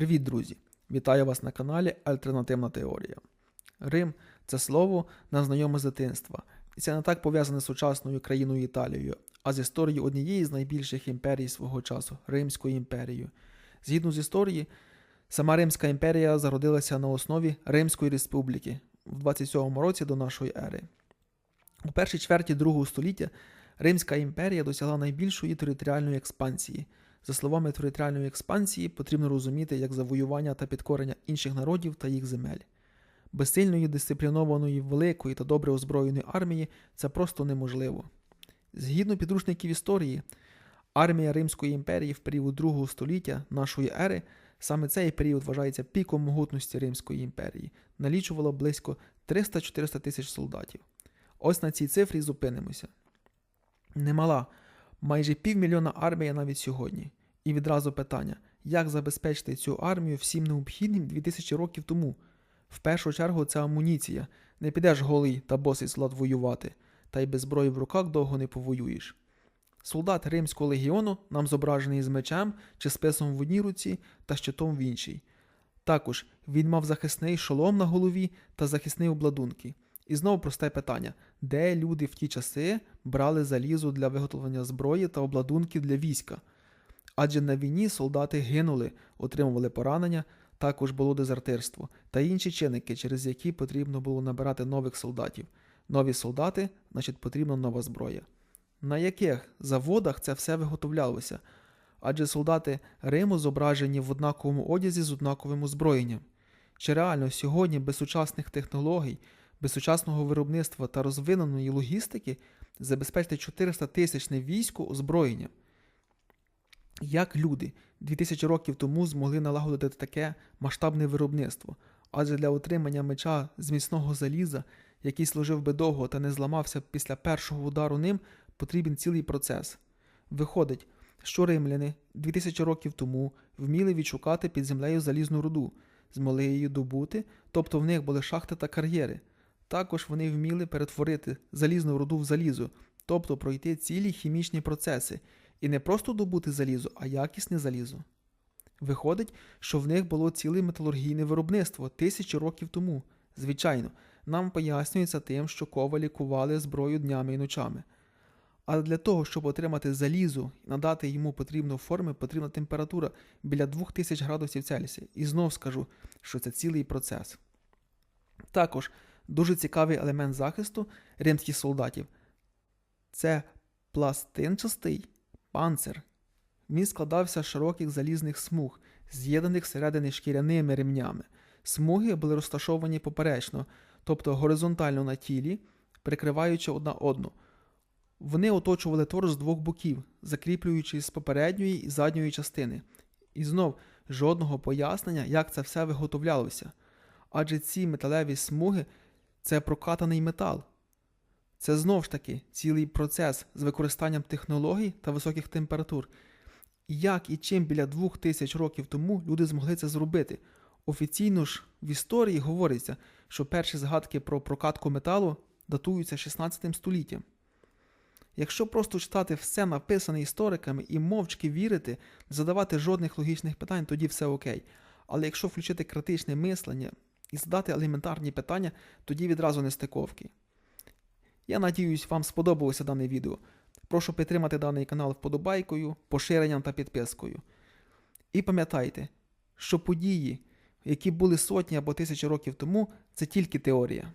Привіт, друзі! Вітаю вас на каналі Альтернативна Теорія. Рим це слово нам знайоме з дитинства, і це не так пов'язане з сучасною країною Італією, а з історією однієї з найбільших імперій свого часу Римською імперією. Згідно з історії, сама Римська імперія зародилася на основі Римської республіки в 27 році до нашої ери. У першій чверті другого століття Римська імперія досягла найбільшої територіальної експансії. За словами територіальної експансії, потрібно розуміти як завоювання та підкорення інших народів та їх земель. Без сильної, дисциплінованої, великої та добре озброєної армії це просто неможливо. Згідно підручників історії, армія Римської імперії в період другого століття нашої ери, саме цей період вважається піком могутності Римської імперії, налічувало близько 300-400 тисяч солдатів. Ось на цій цифрі зупинимося. Немала, майже півмільйона армія навіть сьогодні. І відразу питання: як забезпечити цю армію всім необхідним 2000 років тому? В першу чергу це амуніція. Не підеш голий та босий солдат воювати, та й без зброї в руках довго не повоюєш. Солдат Римського легіону нам зображений з мечем чи списом в одній руці та щитом в іншій. Також він мав захисний шолом на голові та захисні обладунки. І знову просте питання: де люди в ті часи брали залізо для виготовлення зброї та обладунків для війська? Адже на війні солдати гинули, отримували поранення, також було дезертирство та інші чинники, через які потрібно було набирати нових солдатів. Нові солдати, значить, потрібна нова зброя. На яких заводах це все виготовлялося? Адже солдати Риму зображені в однаковому одязі з однаковим озброєнням. Чи реально сьогодні без сучасних технологій, без сучасного виробництва та розвиненої логістики забезпечити 400 тисячне військо озброєнням? Як люди 2000 років тому змогли налагодити таке масштабне виробництво? Адже для отримання меча з міцного заліза, який служив би довго та не зламався після першого удару ним, потрібен цілий процес. Виходить, що римляни 2000 років тому вміли відшукати під землею залізну руду, змогли її добути, тобто в них були шахти та кар'єри. Також вони вміли перетворити залізну руду в залізо, тобто пройти цілі хімічні процеси, і не просто добути залізо, а якісне залізо. Виходить, що в них було ціле металургійне виробництво тисячі років тому. Звичайно, нам пояснюється тим, що ковалі кували зброю днями і ночами. Але для того, щоб отримати залізо і надати йому потрібну форми, потрібна температура біля 2000 градусів Цельсія. І знов скажу, що це цілий процес. Також дуже цікавий елемент захисту римських солдатів це пластинчастий панцир. Він складався з широких залізних смуг, з'єднаних всередині шкіряними ремнями. Смуги були розташовані поперечно, тобто горизонтально на тілі, прикриваючи одна одну. Вони оточували торс з двох боків, закріплюючись з попередньої і задньої частини. І знов жодного пояснення, як це все виготовлялося. Адже ці металеві смуги це прокатаний метал. Це знов ж таки цілий процес з використанням технологій та високих температур. Як і чим біля двох тисяч років тому люди змогли це зробити? Офіційно ж в історії говориться, що перші згадки про прокатку металу датуються 16 століттям. Якщо просто читати все написане істориками і мовчки вірити, не задавати жодних логічних питань, тоді все окей. Але якщо включити критичне мислення і задати елементарні питання, тоді відразу не стиковки. Я надіюсь, вам сподобалося дане відео. Прошу підтримати даний канал вподобайкою, поширенням та підпискою. І пам'ятайте, що події, які були сотні або тисячі років тому, це тільки теорія.